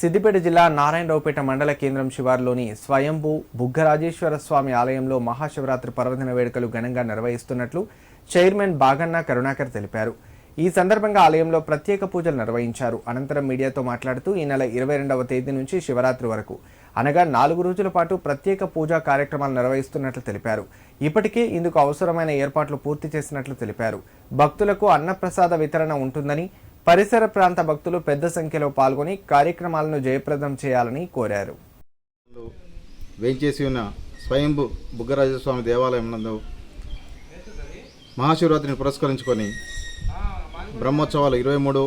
సిద్దిపేట జిల్లా నారాయణరావుపేట మండల కేంద్రం శివార్లోని స్వయంభూ బుగ్గరాజేశ్వర స్వామి ఆలయంలో మహాశివరాత్రి పర్వదిన వేడుకలు ఘనంగా నిర్వహిస్తున్నట్లు చైర్మన్ బాగన్న కరుణాకర్ తెలిపారు. ఈ సందర్భంగా ఆలయంలో ప్రత్యేక పూజలు నిర్వహించారు. అనంతరం మీడియాతో మాట్లాడుతూ ఈ నెల ఇరవై రెండవ తేదీ నుంచి శివరాత్రి వరకు అనగా నాలుగు రోజుల పాటు ప్రత్యేక పూజా కార్యక్రమాలు నిర్వహిస్తున్నట్లు తెలిపారు. ఇప్పటికే ఇందుకు అవసరమైన ఏర్పాట్లు పూర్తి చేసినట్లు తెలిపారు. భక్తులకు అన్నప్రసాద వితరణ ఉంటుందని పరిసర ప్రాంత భక్తులు పెద్ద సంఖ్యలో పాల్గొని కార్యక్రమాలను జయప్రదం చేయాలని కోరారు. వేంచేసి ఉన్న స్వయంభు బుగ్గరాజస్వామి దేవాలయం నందు మహాశివరాత్రిని పురస్కరించుకొని బ్రహ్మోత్సవాలు ఇరవై మూడు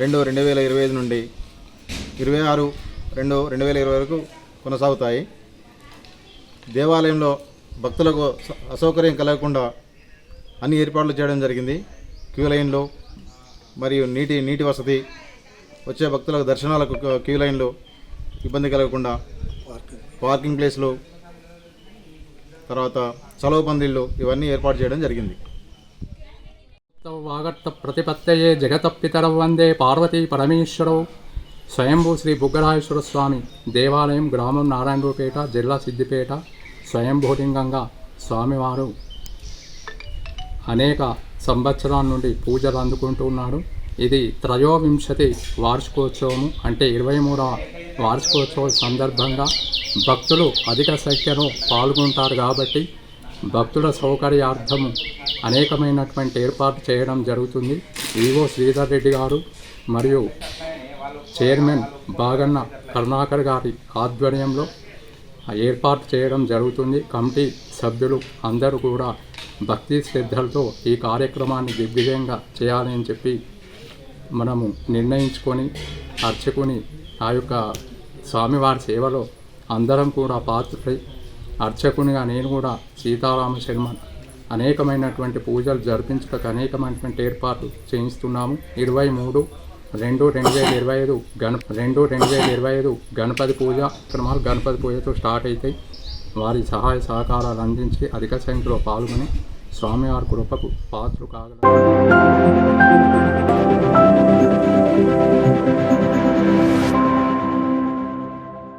రెండు రెండు వేల ఇరవై ఐదు నుండి ఇరవై ఆరు రెండు రెండు వేల ఇరవై వరకు కొనసాగుతాయి. దేవాలయంలో భక్తులకు అసౌకర్యం కలగకుండా అన్ని ఏర్పాట్లు చేయడం జరిగింది. క్యూ లైన్లు మరియు నీటి నీటి వసతి వచ్చే భక్తులకు దర్శనాలకు క్యూ లైన్లు ఇబ్బంది కలగకుండా పార్కింగ్ ప్లేస్లు తర్వాత చలవ పందిళ్ళు ఇవన్నీ ఏర్పాటు చేయడం జరిగింది. వాగర్త ప్రతిపత్తయే జగతపితరౌ వందే పార్వతీ పరమేశ్వరవు స్వయంభూ శ్రీ బుగ్గరాజేశ్వర స్వామి దేవాలయం గ్రామం నారాయణపేట జిల్లా సిద్దిపేట స్వయంభూలింగంగా స్వామివారు అనేక సంవత్సరాల నుండి పూజలు అందుకుంటున్నాడు ఇది త్రయోవింశతి వార్షికోత్సవము. అంటే ఇరవై మూడవ వార్షికోత్సవం సందర్భంగా భక్తులు అధిక సంఖ్యలో పాల్గొంటారు కాబట్టి భక్తుల సౌకర్యార్థము అనేకమైనటువంటి ఏర్పాటు చేయడం జరుగుతుంది. ఈవో శ్రీధర్ రెడ్డి గారు మరియు చైర్మన్ బాగన్న కరుణాకర్ గారి ఆధ్వర్యంలో ఏర్పాటు చేయడం జరుగుతుంది. కమిటీ సభ్యులు అందరూ కూడా భక్తి శ్రద్ధలతో ఈ కార్యక్రమాన్ని దిగ్విజయంగా చేయాలని చెప్పి మనము నిర్ణయించుకొని అర్చకుని ఆ యొక్క స్వామివారి సేవలో అందరం కూడా పాత్రై అర్చకునిగా నేను కూడా సీతారామ శర్మ అనేకమైనటువంటి పూజలు జరిపించడానికి అనేకమైనటువంటి ఏర్పాట్లు చేయిస్తున్నాము. ఇరవై మూడు రెండు రెండు వేల ఇరవై ఐదు గణ రెండు రెండు వేల ఇరవై ఐదు గణపతి పూజ క్రమాలు గణపతి పూజతో స్టార్ట్ అవుతాయి వారి సహాయ సహకారాలు అందించి అధిక సంఖ్యలో పాల్గొని స్వామివారి కృపకు పాత్ర కాగల